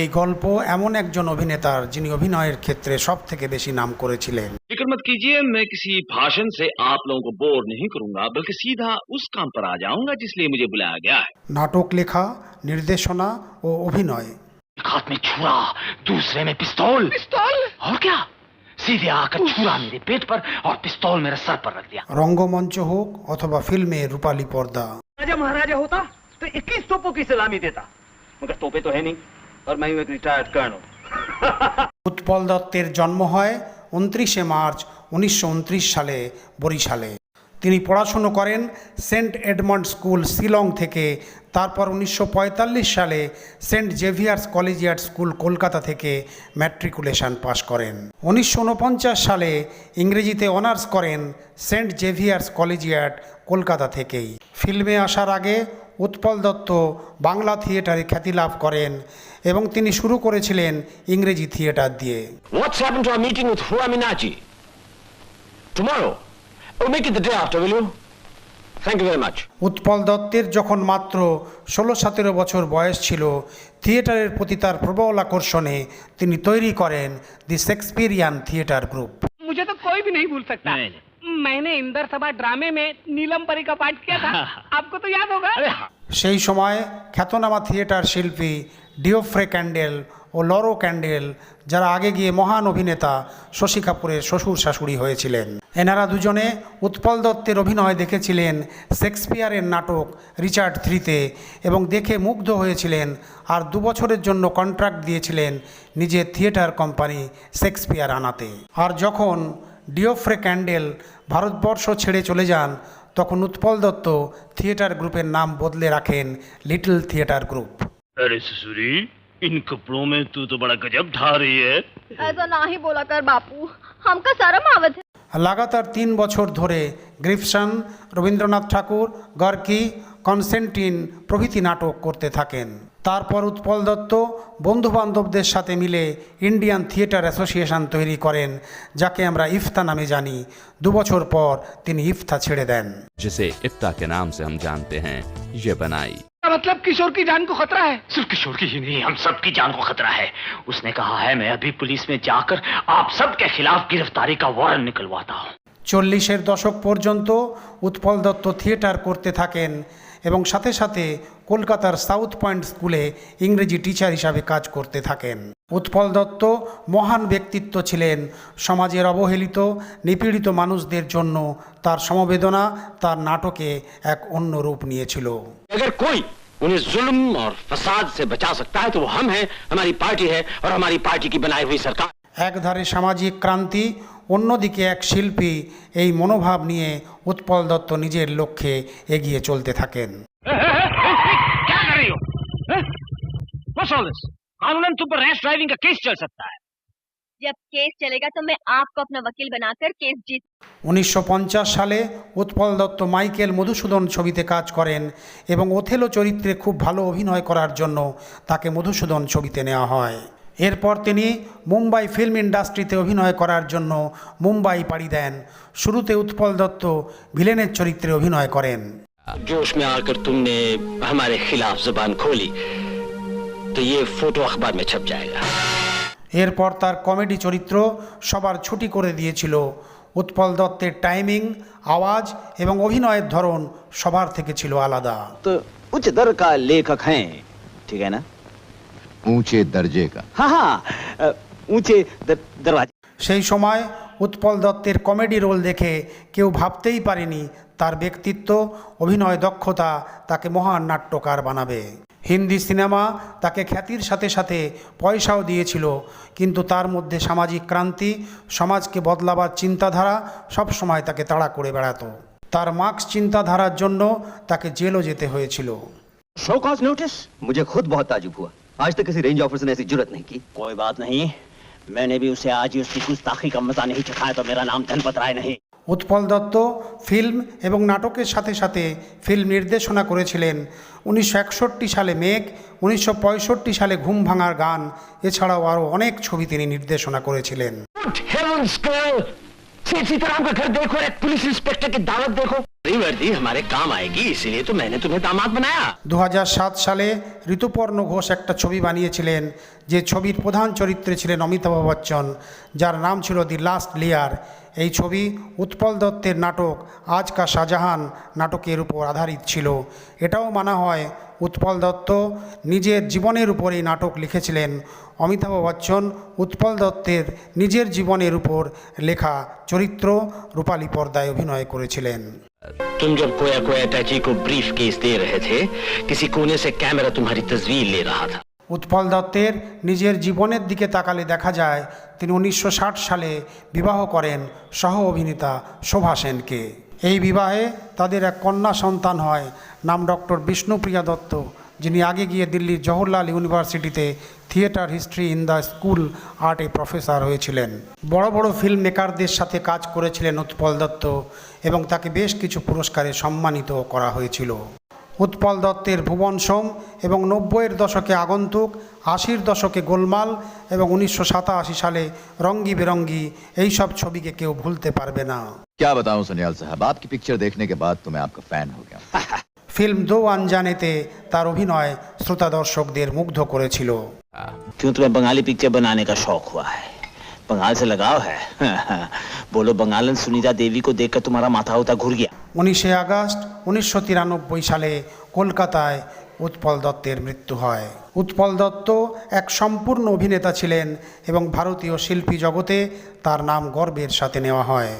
এই গল্প এমন একজন অভিনেতার যিনি অভিনয়ের ক্ষেত্রে সব থেকে বেশি নাম করেছিলেন। मत कीजिए मैं किसी भाषण से आप लोगों को बोर नहीं करूंगा बल्कि सीधा उस काम पर आ जाऊंगा जिसलिए मुझे बुलाया गया है নাটক লেখা নির্দেশনা ও অভিনয় एक हाथ में छुरा दूसरे में पिस्तौल पिस्तौल और क्या सीधे आकर छुरा मेरे पेट पर और पिस्तौल मेरे सर पर रख दिया রঙ্গমঞ্চ হোক অথবা ফিল্মে রূপালী পর্দা राजा महाराजा होता तो 21 तोपों की सलामी देता मगर तोपे तो है नहीं और मैं हूं एक रिटायर्ड कर्नल উৎপল দত্তের জন্ম হয় উনত্রিশে মার্চ উনিশশো উনত্রিশ সালে, বরিশালে। তিনি পড়াশুনো করেন সেন্ট এডমন্ড স্কুল শিলং থেকে, তারপর উনিশশো পঁয়তাল্লিশ সালে saint Xavier's collegiate school Kolkata থেকে ম্যাট্রিকুলেশন পাশ করেন। উনিশশো উনপঞ্চাশ সালে ইংরেজিতে অনার্স করেন সেন্ট জেভিয়ার্স কলেজিয়েট কলকাতা থেকেই। ফিল্মে আসার আগে উৎপল দত্ত বাংলা থিয়েটারে খ্যাতি লাভ করেন এবং তিনি শুরু করেছিলেন ইংরেজি থিয়েটার দিয়ে What's happened to our meeting with Hua Minachi? Tomorrow. Oh, make it the day after, will you? Thank you very much. Utpal দত্তের যখন মাত্র ষোলো সতেরো বছর বয়স ছিল থিয়েটারের প্রতি তার প্রবল আকর্ষণে তিনি তৈরি করেন দি শেক্সপিরিয়ান থিয়েটার গ্রুপ मुझे तो कोई भी नहीं भूल सकता मैंने इंदर सभा ड्रामे में नीलम परी का पाठ किया था आपको तो याद होगा সেই সময় খ্যাতনামা থিয়েটার শিল্পী ডিওফ্রে ক্যান্ডেল ও লরো ক্যান্ডেল যারা আগে গিয়ে মহান অভিনেতা শশী কাপুরের শ্বশুর শাশুড়ি হয়েছিলেন এনারা দুজনে উৎপল দত্তের অভিনয় দেখেছিলেন শেক্সপিয়ারের নাটক রিচার্ড থ্রিতে এবং দেখে মুগ্ধ হয়েছিলেন আর দু বছরের জন্য কন্ট্রাক্ট দিয়েছিলেন নিজের থিয়েটার কোম্পানি শেক্সপিয়ার আনাতে আর যখন ডিওফ্রে ক্যান্ডেল ভারতবর্ষ ছেড়ে চলে যান তখন উৎপল দত্ত থিয়েটার গ্রুপের নাম বদলে রাখেন লিটল থিয়েটার গ্রুপ अरे ससुरी इन कपड़ों में तू तो बड़ा गजब ढा रही है ऐसा ना ही बोला कर बापू हमका शर्म आवत है লাগাতার তিন বছর ধরে গ্রিফসন রবীন্দ্রনাথ ঠাকুর গর্কি কনসেন্টিন প্রভৃতি নাটক করতে থাকেন তারপর উৎপল দত্ত বন্ধুবান্ধবদের সাথে মিলে ইন্ডিয়ান থিয়েটার অ্যাসোসিয়েশন তৈরি করেন যাকে আমরা ইফতা নামে জানি দুবছর পর তিনি ইফতা ছেড়ে দেন जिसे इफ्ता के नाम से हम जानते हैं ये बनाई मतलब किशोर की जान को खतरा है सिर्फ किशोर की ही नहीं हम सबकी जान को खतरा है उसने कहा है मैं अभी पुलिस में जाकर आप सबके खिलाफ गिरफ्तारी का वारंट निकलवाता हूँ চল্লিশের দশক পর্যন্ত উৎপল দত্ত থিয়েটার করতে থাকেন এবং সাথে সাথে কলকাতার সাউথ পয়েন্ট স্কুলে ইংরেজি টিচার হিসাবে কাজ করতে থাকেন উৎপল দত্ত মহান ব্যক্তিত্ব ছিলেন সমাজের অবহেলিত নিপীড়িত মানুষদের জন্য তার সমবেদনা তার নাটকে এক অন্য রূপ নিয়েছিল अगर कोई उन्हें जुल्म और फसाद से बचा सकता है तो वो हम हैं हमारी पार्टी है और हमारी पार्टी की बनाई हुई सरकार একধারে সামাজিক ক্রান্তি অন্যদিকে এক শিল্পী এই মনোভাব নিয়ে উৎপল দত্ত নিজের লক্ষ্যে এগিয়ে চলতে থাকেন What's all this? कानूनन तुम पर रैश ड्राइविंग का केस चल सकता है जब केस चलेगा तो मैं आपको अपना वकील बनाकर केस जीत উনিশশো সালে উৎপল দত্ত মাইকেল মধুসূদন ছবিতে কাজ করেন এবং ওথেলো চরিত্রে খুব ভালো অভিনয় করার জন্য তাকে মধুসূদন ছবিতে নেওয়া হয় এরপর তিনি মুম্বাই ফিল্ম ইন্ডাস্ট্রিতে অভিনয় করার জন্য মুম্বাই পাড়ি দেন শুরুতে উৎপল দত্ত ভিলেনের চরিত্রে অভিনয় করেন जोश में आकर तुमने हमारे खिलाफ जुबान खोली तो ये फोटो अखबार में छप जाएगा এরপর তার কমেডি চরিত্র সবার ছুটি করে দিয়েছিল উৎপল দত্তের টাইমিং আওয়াজ এবং অভিনয়ের ধরন সবার থেকে ছিল আলাদা तो उच्च दर का लेखक हैं ठीक है ना ऊंचे दर्जे का हाँ हाँ अ, ऊंचे दर, दरवाजे সেই সময় উৎপল দত্তের কমেডি রোল দেখে কেউ ভাবতেই পারেনি তার ব্যক্তিত্ব অভিনয় দক্ষতা তাকে মহান নাট্যকার বানাবে হিন্দি সিনেমা তাকে খ্যাতির সাথে সাথে পয়সাও দিয়েছিল কিন্তু তার মধ্যে সামাজিক ক্রান্তি সমাজকে বদলাবার চিন্তাধারা সবসময় তাকে তাড়া করে বেড়াতো তার মার্ক্স চিন্তাধারার জন্য তাকে জেলও যেতে হয়েছিল शो कॉज नोटिस मुझे खुद बहुत ताजुब हुआ आज तक किसी रेंज ऑफिसर ने ऐसी जरूरत नहीं की कोई बात नहीं मैंने भी उसे आज ही उसकी गुस्ताखी का मजा नहीं चखाया तो मेरा नाम धनपत राय नहीं উৎপল দত্ত ফিল্ম এবং নাটকের সাথে সাথে ফিল্ম নির্দেশনা করেছিলেন উনিশশো একষট্টি সালে মেঘ উনিশশো পঁয়ষট্টি সালে ঘুম ভাঙার গান এছাড়াও আরও অনেক ছবি তিনি নির্দেশনা করেছিলেন Good heavens, girl! Seat Sitaram का घर देखो और एक पुलिस इंस्पेक्टर की दावत देखो नई वर्दी हमारे काम आएगी इसीलिए तो मैंने तुम्हें दामाद बनाया দু সালে ঋতুপর্ণ ঘোষ একটা ছবি বানিয়েছিলেন যে ছবির প্রধান চরিত্রে ছিলেন অমিতাভ বচ্চন যার নাম ছিল দি লাস্ট লেয়ার এই ছবি উৎপল দত্তের নাটক আজ কা শাহজাহান নাটকের উপর আধারিত ছিল এটাও মানা হয় উৎপল দত্ত নিজের জীবনের উপর এই নাটক লিখেছিলেন অমিতাভ বচ্চন উৎপল দত্তের নিজের জীবনের উপর লেখা চরিত্র রূপালী পর্দায় অভিনয় করেছিলেন तुम जब कोया कोया टैची को ब्रीफ केस दे रहे थे किसी कोने से कैमरा तुम्हारी तस्वीर ले रहा था উৎপল দত্তের নিজের জীবনের দিকে তাকালে দেখা যায়, তিনি উনিশশো ষাট সালে বিবাহ করেন সহ অভিনেতা শোভা সেনকে। এই বিবাহে তাদের এক কন্যা সন্তান হয়, নাম ডক্টর বিষ্ণুপ্রিয়া দত্ত, যিনি আগে গিয়ে দিল্লির জওহরলাল ইউনিভার্সিটিতে theatre history in the school আর্টে professor হয়েছিলেন। বড় বড় ফিল্ম মেকারদের সাথে কাজ করেছিলেন উৎপল দত্ত এবং তাকে বেশ কিছু পুরস্কারে সম্মানিত করা হয়েছিল। উৎপল দত্তের ভুবন সোম এবং নব্বইয়ের দশকে আগন্তুক আশির দশকে গোলমাল এবং উনিশশো সাতাশি সালে রঙ্গি বেরঙ্গি এইসব ছবিকে কেউ ভুলতে পারবে না क्या बताऊं सुनियाल साहब आपकी पिक्चर देखने के बाद तो मैं आपका फैन हो गया हूं। ফিল্ম দো আনজানেতে তার অভিনয় শ্রোতা দর্শকদের মুগ্ধ করেছিল क्यों तुम्हें बंगाली पिक्चर बनाने का शौक हुआ है बंगाल से लगाव है बोलो बंगालन सुनीता देवी को देखकर तुम्हारा माथा होता घुर गया উনিশে আগস্ট উনিশশো তিরানব্বই সালে কলকাতায় উৎপল দত্তের মৃত্যু হয় উৎপল দত্ত এক সম্পূর্ণ অভিনেতা ছিলেন এবং ভারতীয় শিল্পী জগতে তার নাম গর্বের সাথে নেওয়া হয়